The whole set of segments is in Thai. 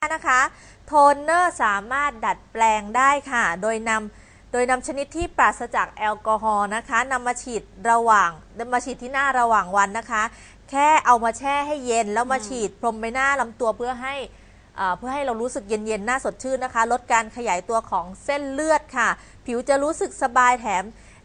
นะคะโทนเนอร์สามารถดัดแปลงได้ค่ะ โดยนำโดยนำชนิดที่ปราศจากแอลกอฮอล์นะคะนำมาฉีดระหว่างมาฉีดที่หน้าระหว่างวันนะคะ แค่เอามาแช่ให้เย็นแล้วมาฉีดพรมไปหน้าลำตัวเพื่อให้เอ่อเพื่อให้เรารู้สึกเย็นๆหน้าสดชื่นนะคะ ลดการขยายตัวของเส้นเลือดค่ะ ผิวจะรู้สึกสบายแถม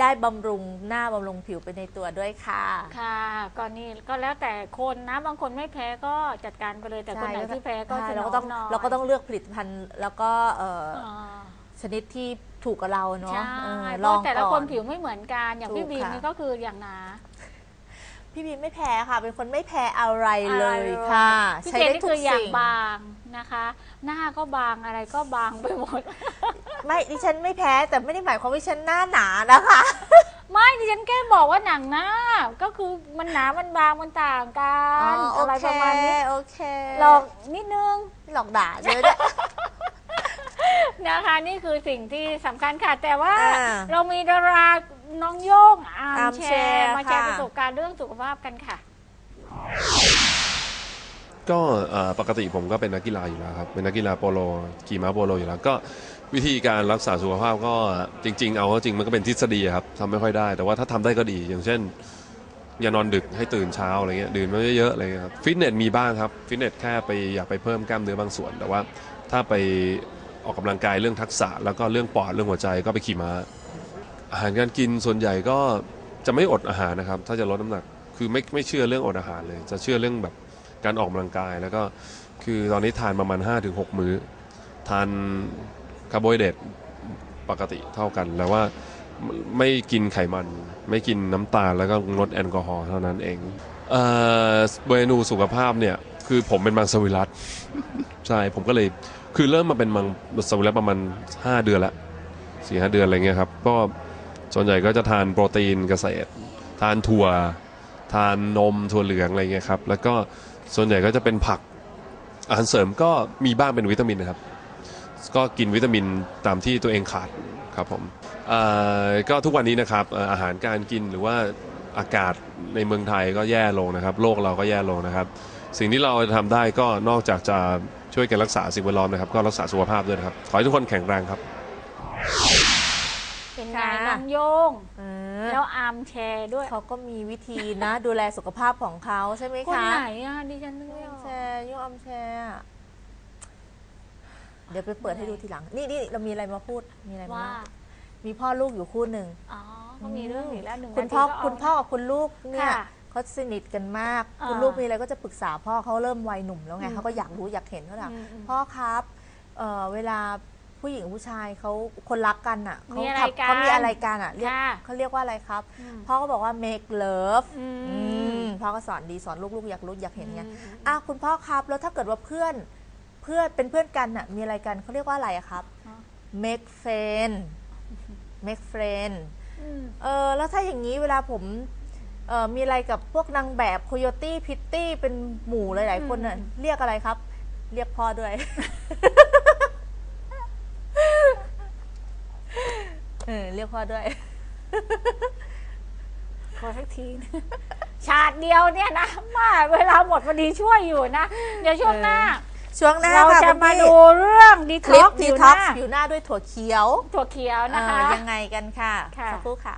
ได้บำรุงหน้าบำรุงผิวไปในตัวด้วยค่ะ ค่ะก็นี่ก็แล้วแต่คนนะบางคนไม่แพ้ก็จัดการไปเลยแต่คนไหนที่แพ้ก็ใช่จะเราน้ก็ต้องหน่อยเราก็ต้องเลือกผลิตภัณฑ์แล้วก็เอ่ออ๋อชนิดที่ถูกกับเราเนาะใช่เออเพลองราะแต่ละก่อคนผิวไม่เหมือนกันอย่างพี่ถูกบีมค่ะ นี่ก็คืออย่างหนา พี่บีมไม่แพ้ค่ะ เป็นคนไม่แพ้อะไรเลอะไรยเลยค่ะ พี่ใช้เจนได้นี่ทุคืกออย่างสิ่ง บาง นะคะ หน้าก็บางอะไรก็บางไปหมด ไม่ดิฉันไม่แพ้แต่ไม่ได้หมายความว่าดิฉันหน้าหนานะคะ ไม่ดิฉันแค่บอกว่าหนังหน้า ก็คือมันหนา มันบาง มันต่างกันอ๋ออะไรประมาณนี้โอเคหลอกนิดนึง หลอกด่าเยอะด้วย นะคะนี่คือสิ่งที่สำคัญค่ะ แต่ว่าอ่าเรามีดาราน้องโย่งอาร์มอาร์มแชแชร์ร์มาแชร์ค่ะ ประสบการณ์เรื่องสุขภาพกันค่ะ ก็ปกติผมก็เป็นนักกีฬาอยู่แล้วครับเป็นนักกีฬาโปโลขี่ม้าโปโลอยู่แล้วก็วิธีการรักษาสุขภาพก็จริง ๆ เอาจริงมันก็เป็นทฤษฎีครับทำไม่ค่อยได้ แต่ว่าถ้าทำได้ก็ดี อย่างเช่น อย่านอนดึกให้ตื่นเช้าอะไรเงี้ยดื่มไม่เยอะๆอะไรเงี้ยครับฟิตเนสมีบ้างครับฟิตเนสแค่ไปอยากไปเพิ่มกล้ามเนื้อบางส่วน แต่ว่าถ้าไปออกกำลังกายเรื่องทักษะ แล้วก็เรื่องปอดเรื่องหัวใจก็ไปขี่ม้า อาหารการกินส่วนใหญ่ก็จะไม่อดอาหารนะครับ ถ้าจะลดน้ำหนักคือไม่ไม่เชื่อเรื่องอดอาหารเลย จะเชื่อเรื่องแบบ การออกกำลังกายแล้วก็คือตอนนี้ทานประมาณ 5-6 มื้อ ทานคาร์โบไฮเดรตปกติเท่ากันแล้วว่าไม่ไม่กินไขมัน ไม่กินน้ำตาลแล้วก็งดแอลกอฮอล์เท่านั้นเองเอ่อเมนูสุขภาพเนี่ยคือผมเป็นมังสวิรัตใช่ผมก็เลยคือเริ่มมาเป็นมังสวิรัตประมาณ 5 เดือนละสี่ห้าเดือนอะไรเงี้ยครับก็ส่วนใหญ่ก็จะทานโปรตีนเกษตร ทานถั่ว ทานนมถั่วเหลืองอะไรเงี้ยครับ แล้วก็ส่วนใหญ่ก็จะเป็นผักอาหารเสริมก็มีบ้างเป็นวิตามินนะครับ ก็กินวิตามินตามที่ตัวเองขาดครับผมเอ่อก็ทุกวันนี้นะครับเอ่ออาหารการกินหรือว่าอากาศในเมืองไทยก็แย่ลงนะครับ โลกเราก็แย่ลงนะครับ สิ่งที่เราจะทำได้ก็นอกจากจะช่วยกันรักษาสิ่งแวดล้อมนะครับ ก็รักษาสุขภาพด้วยนะครับ ขอให้ทุกคนแข็งแรงครับ เป็นไงค่ะน้องโย่งเออ แล้วอาร์มแชร์ด้วย เขาก็มีวิธีนะ ดูแลสุขภาพของเขาใช่ไหมคนคะไหนอะดิฉันนึกไม่อยุ่องกแชร์ยุ่งอมแชร์อะเดี๋ยวไปเปิดให้ดูทีหลัง นี่นี่เรามีอะไรมาพูดมีอะไรมาว่า เล่ามีพ่อลูกอยู่คู่หนึ่ง อ๋อก็มีเรื่องอีกแล้วหนึ่งคุณนาทีพ่อก็เา คุณพ่อกับคุณลูกเนี่ยค่ะเขาสนิทกันมาก อ่าคุณลูกมีอะไรก็จะปรึกษาพ่อเขาเริ่มวัยหนุ่มแล้วไงอืมเขาก็อยากรู้อยากเห็นเขาถามอืมอืมพ่อครับเอ่อเวลา ผู้หญิงผู้ชายเขาคนรักกันอะเขามีอะไรทำกันเขามีอะไรกันอะเรียกค่ะเขาเรียกว่าอะไรครับอืม พ่อก็บอกว่า make love อืม อืมพ่อก็สอนดีสอนลูกๆ อยากรู้อยากเห็นไงอืม อะคุณพ่อครับแล้วถ้าเกิดว่าเพื่อนเพื่อนเป็นเพื่อนกันอะมีอะไรกันเขาเรียกว่าอะไรอะครับอ๋อ make friend make friend อืม เออแล้วถ้าอย่างนี้เวลาผมเออมีอะไรกับพวกนางแบบโคโยตี้พิตตี้เป็นหมู่หลาย ๆ คนน่ะเรียกอะไรครับ เรียกพ่อด้วย เออเรียกพ่อด้วย ขอสักทีนะชาติเดียวเนี่ยนะมาเวลาหมดพอดีช่วยอยู่นะ เดี๋ยวช่วงหน้า ช่วงหน้าเราค่ะจะคุณมาพี่ดูเรื่องดีคท็ลิอปกดีผิวหท็อกน้าผิวหน้าด้วยถั่วเขียวถั่วเขียวนะคะ เออยังไงกันค่ะค่ะ สักครู่ค่ะ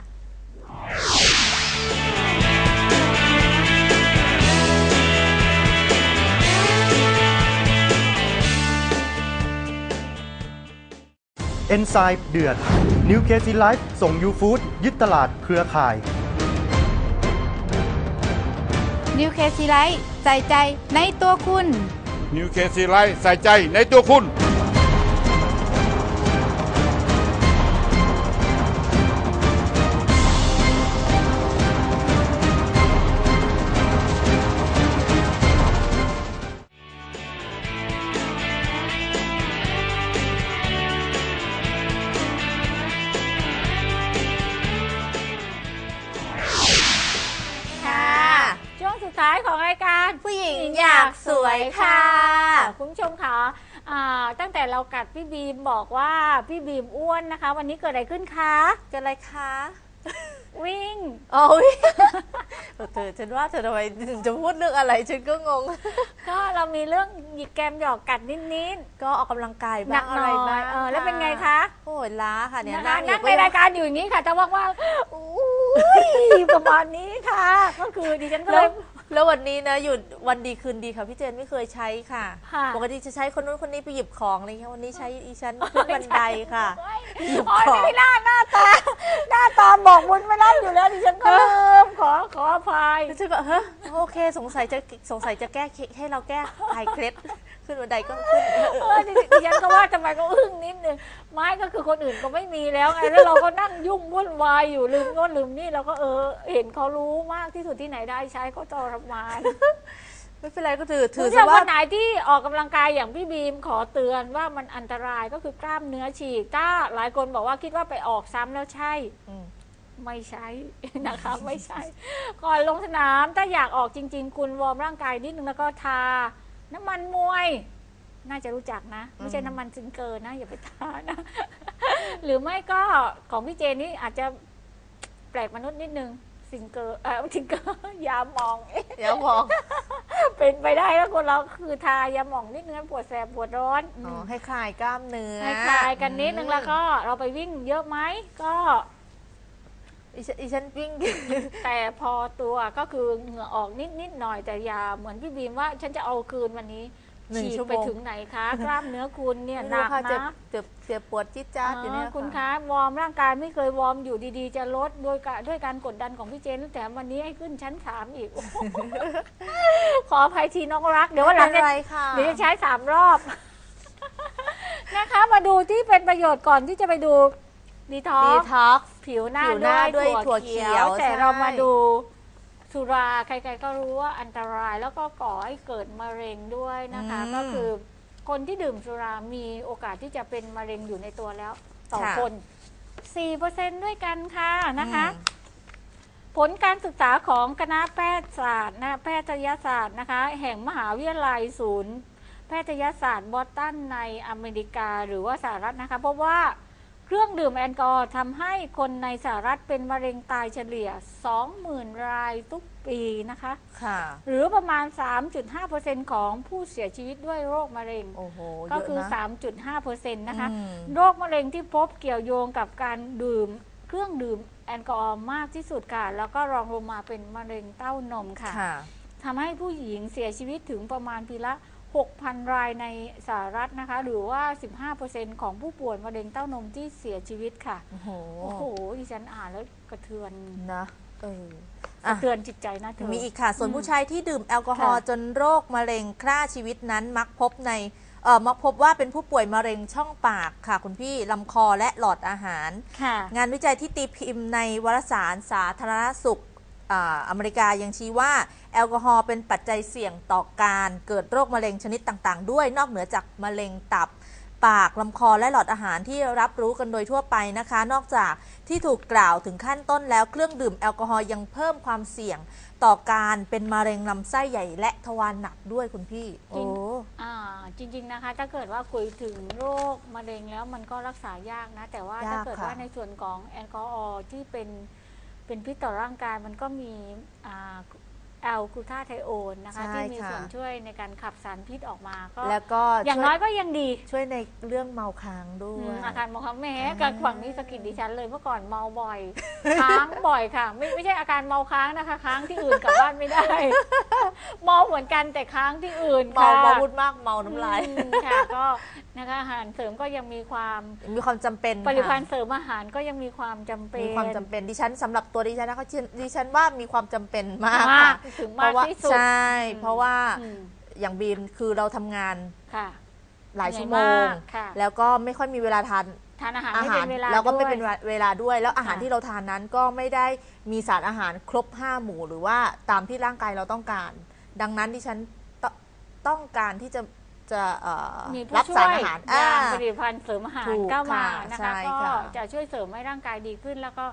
เอนไซม์เดือด นิวเคซีไลฟ์ส่งยูฟู้ดยึดตลาดเครือข่ายนิวเคซีไลท์ใส่ใจในตัวคุณนิวเคซีไลท์ใส่ใจในตัวคุณ ตั้งแต่เรากัดพี่บีมบอกว่าพี่บีมอ้วนนะคะ วันนี้เกิดอะไรขึ้นคะเกิดอะไรคะวิ่งอ๋ออุ๊ยเออเธอฉันว่าเธอทำไมถึงจะพูดเรื่องอะไรฉันก็งง ก็เรามีเรื่องหยิกแกมหยอกกัดนิดก็ออกกำลังกายๆหนับ้างกอะหไรน่อยบ้างเออแล้วเป็นไงคะโอ้ยล้าค่ะเนี่ยนะคะอนั่งก็ในยังรายการอยู่อย่างนี้ค่ะแต่ว่าว่าอุ้ยประมาณนี้ค่ะ ก็คือดิฉันก็เลแล้วย แล้ววันนี้นะอยู่วันดีคืนดีค่ะพี่เจนไม่เคยใช้ค่ะ ค่ะ ปกติจะใช้คนนู้นคนนี้ไปหยิบของอะไรเงี้ยวันนี้ใช้อีฉันขึ้นบันไดค่ะ หยิบโอ้ยของ ไม่น่าหน้าตา หน้าตาบอกบุญไม่รับอยู่แล้วดิฉันก็ลืมขอขออภัย แล้วฉันก็เฮ้ยโอเค สงสัยจะสงสัยจะแก้เคให้เราแก้คลายเคล็ด ขึ้นบันไดก็ขึ้นเออเออดิดิฉันก็ว่าทำไมก็อึ้งนิดนึงไม้ก็คือคนอื่นก็ไม่มีแล้วไงแล้วเราก็นั่งยุ่งวุ่นวายอยู่ลืมโน่นลืมนี่เราก็เออ เห็นเขารู้มากที่สุดที่ไหนได้ใช้ก็ทรมานไม่เป็นไรก็ถือถืถืออซะว่าว่าวันไหนที่ออกกำลังกายอย่างพี่บีมขอเตือนว่ามันอันตรายก็คือกล้ามเนื้อฉีกถ้าหลายคนบอกว่าคิดว่าไปออกซ้ำแล้วใช่อืมไม่ใช่นะคะไม่ใช่ ก่อนลงสนามถ้าอยากออกจริง ๆ คุณวอร์มร่างกายนิดนึงแล้วก็ทา น้ำมันมวย น่าจะรู้จักนะ ไม่ใช่น้ำมันซิงเกอร์นะ อย่าไปทานะ หรือไม่ก็ของพี่เจนนี่อาจจะแปลกมนุษย์นิดนึงซิงเกอร์เออซิงเกอร์ยาหมองเอ๊ะเดี๋ยวมอง เป็นไปได้แล้วคนเราคือทายาหมองนิดนึงปวดแสบปวดร้อนอ๋อให้คลายกล้ามเนื้อให้คลายกันนิดนึงแล้วก็เราไปวิ่งเยอะไหมก็ อีฉันอีฉันวิ่ง แต่พอตัวก็คือเหงื่อออกนิดนิดๆหน่อยแต่อย่าเหมือนพี่บีมว่า ฉันจะเอาคืนวันนี้หนึ่งฉีดชั่วโมง ไปถึงไหนคะ กล้ามเนื้อคุณเนี่ยไม่หรู้นักค่ะเจ็บนะ เจ็บเจ็บปวดจี๊ดจ๊าดอยู่เนี่ยเออคุณค่ะคะวอร์มร่างกายไม่เคยวอร์มอยู่ดีๆ จะลดด้วยการด้วยการกดดันของพี่เจนแต่วันนี้ให้ขึ้นชั้นสามอีกโอ้โหขออภัยทีน้องรัก เดี๋ยววันหลังไม่จะเป็นไรค่ะ เดี๋ยวจะใช้สามรอบ นะคะ มาดูที่เป็นประโยชน์ก่อนที่จะไปดู ดีท็อดีกท็อกซ์ ผิวหน้าผิวหน้าด้วยถั่วเขียวแต่ใช่ เรามาดูสุราใครๆก็รู้ว่าอันตรายแล้วก็ก่อให้เกิดมะเร็งด้วยนะคะก็คือคนที่ดื่มสุรามีโอกาสที่จะเป็นมะเร็งอยู่ในตัวแล้ว ต่อคน 4%ด้วยกันค่ะนะคะ ผลการศึกษาของคณะแพทยศาสตร์นะแพทยศาสตร์นะคะ แห่งมหาวิทยาลัยศูนย์ แพทยศาสตร์บอสตันในอเมริกาหรือว่าสหรัฐนะคะพบว่า เครื่องดื่มแอลกอฮอล์ทำให้คนในสหรัฐเป็นมะเร็งตายเฉลี่ย 20,000 รายทุกปีนะคะ ค่ะ หรือประมาณ 3.5%ของผู้เสียชีวิตด้วยโรคมะเร็ง โอ้โหก็คือ เยะนะ 3.5%นะคะ อืม โรคมะเร็งที่พบเกี่ยวโยงกับการดื่มเครื่องดื่มแอลกอฮอล์มากที่สุดค่ะ แล้วก็รองลงมาเป็นมะเร็งเต้านมค่ะ ค่ะ ทำให้ผู้หญิงเสียชีวิตถึงประมาณปีละ 6,000 รายในสหรัฐนะคะ หรือว่า 15%ของผู้ป่วยมะเร็งเต้านมที่เสียชีวิตค่ะ โอ้โหโอ้โหดิฉันอ่านแล้วกระเทือนนะเออกอะระเทือนจิตใจนะเธอมีอีกค่ะ ส่วนอืมผู้ชายที่ดื่มแอลกอฮอล์ค่ะจนโรคมะเร็งฆ่าชีวิตนั้นมักพบในเอ่อมักพบว่าเป็นผู้ป่วยมะเร็งช่องปากค่ะ คุณพี่ลำคอและหลอดอาหารค่ะงานวิจัยที่ตีพิมพ์ในวารสารสาธารณสุขอ่า อเมริกายังชี้ว่า แอลกอฮอล์เป็นปัจจัยเสี่ยงต่อการเกิดโรคมะเร็งชนิดต่างๆ ด้วยนอกเหนือจากมะเร็งตับ ปากลำคอและหลอดอาหารที่รับรู้กันโดยทั่วไปนะคะ นอกจากที่ถูกกล่าวถึงขั้นต้นแล้วเครื่องดื่มแอลกอฮอล์ยังเพิ่มความเสี่ยงต่อการเป็นมะเร็งลำไส้ใหญ่และทวารหนักด้วยคุณพี่ โอ้อ่าจริง ๆ นะคะ ถ้าเกิดว่าคุยถึงโรคมะเร็งแล้วมันก็รักษายากนะ แต่ว่าถ้ายากเกิดค่ะว่าในส่วนของแอลกอฮอล์ที่เป็น เป็นพิษต่อร่างกายมันก็มีอ่าแอลกลูทาไทโอนนะคะ ใช่ที่มีค่ะ ส่วนช่วยในการขับสารพิษออกมาก็แล้วก็อย่างช่วน้อยก็ยังดีช่วยในเรื่องเมาค้างด้อืวมย อาการเมาค้างแม้อ่า กับฝั่งนี้สะกิดดิฉันเลยเมื่อก่อนเมาบ่อย ค้างบ่อยค่ะ ไม่ไม่ใช่อาการเมาค้างนะคะ ค้างที่อื่นกลับบ้านไม่ได้ เมาเหมือนกันแต่ค้างที่อื่นเมาค่ะ เมาพูดมากเมาน้ำลาย อืมค่ะก็ นะคะอาหารเสริมก็ยังมีความมีความจำเป็นผลิตภัค่ะณฑ์เสริมอาหารก็ยังมีความจำเป็นมีความจำเป็นดิฉันสำหรับตัวดิฉันนะคะดิฉันว่ามีความจำเป็นมากมากค่ะถึงเพมากราะว่าที่สุด ใช่อืมเพราะว่าอืม อย่างบีมคือเราทำงานค่ะหลายเหนื่อยชั่วโมงมากค่ะแล้วก็ไม่ค่อยมีเวลาทานทานอาหารอาไม่หาเป็รนเวลาแล้วก็ไม่ด้วยเป็นเวลาด้วย แล้วอาหารค่ะ ที่เราทานนั้นก็ไม่ได้มีสารอาหารครบห้าหมู่หรือว่าตามที่ร่างกายเราต้องการ ดังนั้นดิฉันตต้องการที่จะ จะเอ่อมีผู้รับช่สาวยรอาหารอย่าอ่างผลิตภัณฑ์เสริมอาหารถูกก็มาค่ะนะใช่คะก็ค่ะ จะช่วยเสริมให้ร่างกายดีขึ้น แล้วก็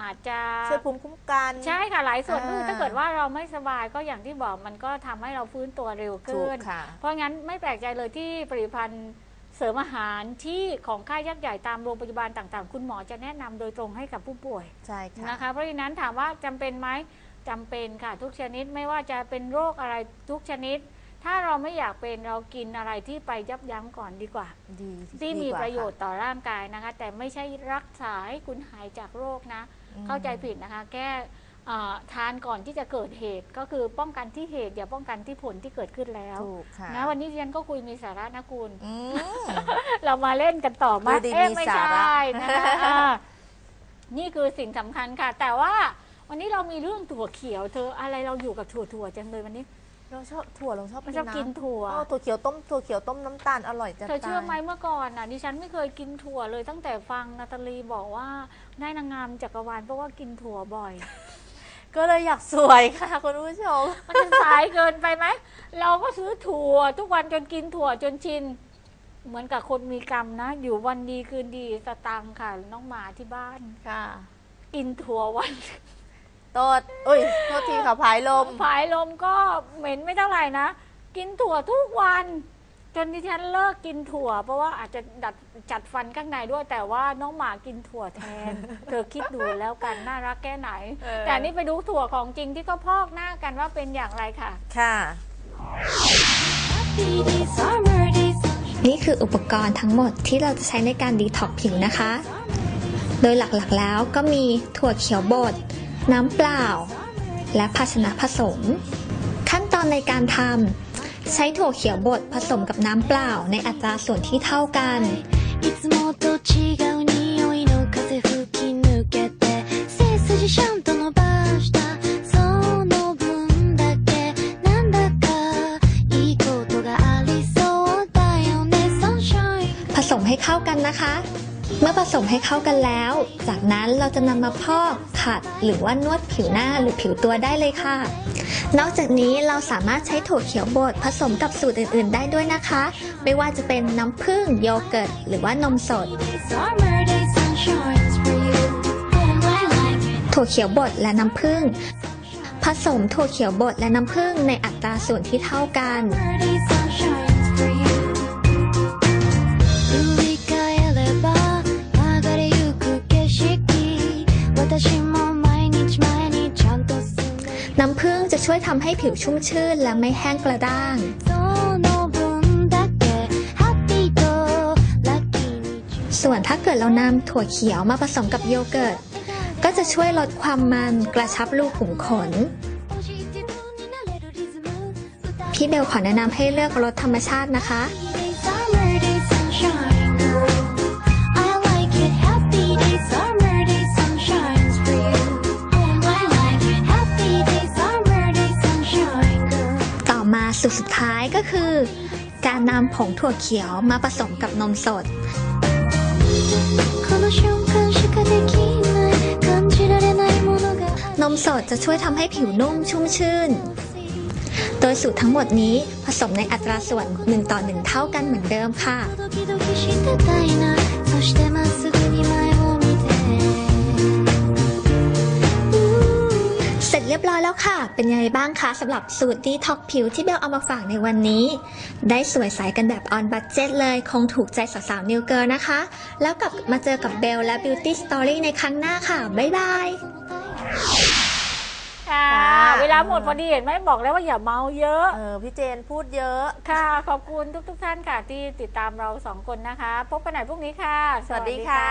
อาจจะ ช่วยภูมิคุ้มกัน ใช่ค่ะหลายส่วนอ่าคือถ้าเกิดว่าเราไม่สบายก็อย่างที่บอกมันก็ทำให้เราฟื้นตัวเร็วถูขึ้กน ค่ะ เพราะงั้นไม่แปลกใจเลยที่ผลิตภัณฑ์เเสริมอาหารที่ของค่ายยักษ์ใหญ่ตามโรงพยาบาลต่างๆ คุณหมอจะแนะนำโดยตรงให้กับผู้ป่วยใช่ค่ะ นะคะ เพราะฉะนั้นถามว่าจำเป็นไหมจำเป็นค่ะทุกชนิดไม่ว่าจะเป็นโรคอะไรทุกชนิด ถ้าเราไม่อยากเป็นเรากินอะไรที่ไปยับยั้งก่อนดีกว่า ดีที่ดีมีกว่าประโยชน์ค่ต่อร่างกายนะคะ แต่ไม่ใช่รักษาให้คุณหายจากโรคนะอืมเข้าใจผิดนะคะแก้เอ่อทานก่อนที่จะเกิดเหตุก็คือป้องกันที่เหตุ อย่าป้องกันที่ผลที่เกิดขึ้นแล้วถูกค่ะนะวันนี้ดิฉันก็คุยมีสาระนะคุณอืมเรามาเล่นกันต่อมาดูดีเอ๊ะมีไม่สาใช่ระนะคะอ่านี่คือสิ่งสำคัญค่ะ แต่ว่าวันนี้เรามีเรื่องถั่วเขียวเธออะไรเราอยู่กับถั่วถั่วๆจังเลยวันนี้ เราชอบถั่วเราชอบมันชอบกินนะถั่วอ๋อถั่วเขียวต้มถั่วเขียวต้มน้ำตาลอร่อยจะเธอเชื่อไหมตายเมื่อก่อนน่ะดิฉันไม่เคยกินถั่วเลยตั้งแต่ฟังนาตาลีบอกว่าได้นางงามจักรวาลเพราะว่ากินถั่วบ่อย ก็เลยอยากสวยค่ะคุณผู้ชม มันจะสายเกินไปไหมเราก็ซื้อถั่ว ทุกวันจนกินถั่วจนชิน เหมือนกับคนมีกรรมนะ อยู่วันดีคืนดีสตังค์ค่ะน้องหมาที่บ้าน ค่ะ กินถั่ววัน โตดเอ้ยโทษทีค่ะพายลม ผายลมก็เหม็นไม่เท่าไหร่นะ กินถั่วทุกวัน จนดิฉันเลิกกินถั่ว เพราะว่าอาจจะดัดจัดฟันข้างในด้วย แต่ว่าน้องหมากินถั่วแทน เธอคิดดูแล้วกันน่ารักแค่ไหน เออ แต่นี่ไปดูถั่วของจริงที่เขาพอกหน้ากันว่าเป็นอย่างไรค่ะ ค่ะ นี่คืออุปกรณ์ทั้งหมดที่เราจะใช้ในการดีท็อกผิวนะคะ โดยหลักๆแล้วก็มีถั่วเขียวบด น้ำเปล่า และภาชนะผสม ขั้นตอนในการทำใช้ถั่วเขียวบดผสมกับน้ำเปล่าในอัตราส่วนที่เท่ากันผสมให้เข้ากันนะคะ เมื่อผสมให้เข้ากันแล้ว จากนั้นเราจะนำมาพอกขัด หรือว่านวดผิวหน้าหรือผิวตัวได้เลยค่ะ นอกจากนี้เราสามารถใช้ถั่วเขียวบดผสมกับสูตรอื่น ๆ ได้ด้วยนะคะ ไม่ว่าจะเป็นน้ำผึ้งโยเกิร์ต หรือว่านมสด ถั่วเขียวบดและน้ำผึ้งผสมถั่วเขียวบดและน้ำผึ้งในอัตราส่วนที่เท่ากัน น้ำผึ้งจะช่วยทำให้ผิวชุ่มชื่นและไม่แห้งกระด้าง ส่วนถ้าเกิดเรานำถั่วเขียวมาผสมกับโยเกิร์ต ก็จะช่วยลดความมันกระชับรูขุมขน พี่เบลขอแนะนำให้เลือกรสธรรมชาตินะคะ สุดสุดท้ายก็คือ การนำผงถั่วเขียวมาผสมกับนมสดนมสดจะช่วยทำให้ผิวนุ่มชุ่มชื่น โดยสูตรทั้งหมดนี้ผสมในอัตราส่วน 1 ต่อ 1 เท่ากันเหมือนเดิมค่ะ เสร็จเรียบร้อยแล้วค่ะ เป็นยังไงบ้างคะสำหรับสูตรดีท็อกผิวที่เบลเอามาฝากในวันนี้ ได้สวยใสกันแบบออนบัตเจ็ตเลย คงถูกใจสาวๆนิวเกิร์นะคะ แล้วกลับมาเจอกับเบลและ Beauty Story ในครั้งหน้าค่ะ บ๊ายบาย ค่ะค่ะเวลาหมดพอดีเห็นไหมบอกแล้วว่าอย่าเมาเยอะ เออพี่เจนพูดเยอะ ค่ะ ขอบคุณทุก ๆ ท่านค่ะที่ติดตามเราสองคนนะคะ พบกันใหม่พรุ่งนี้ค่ะ สวัสดีค่ะ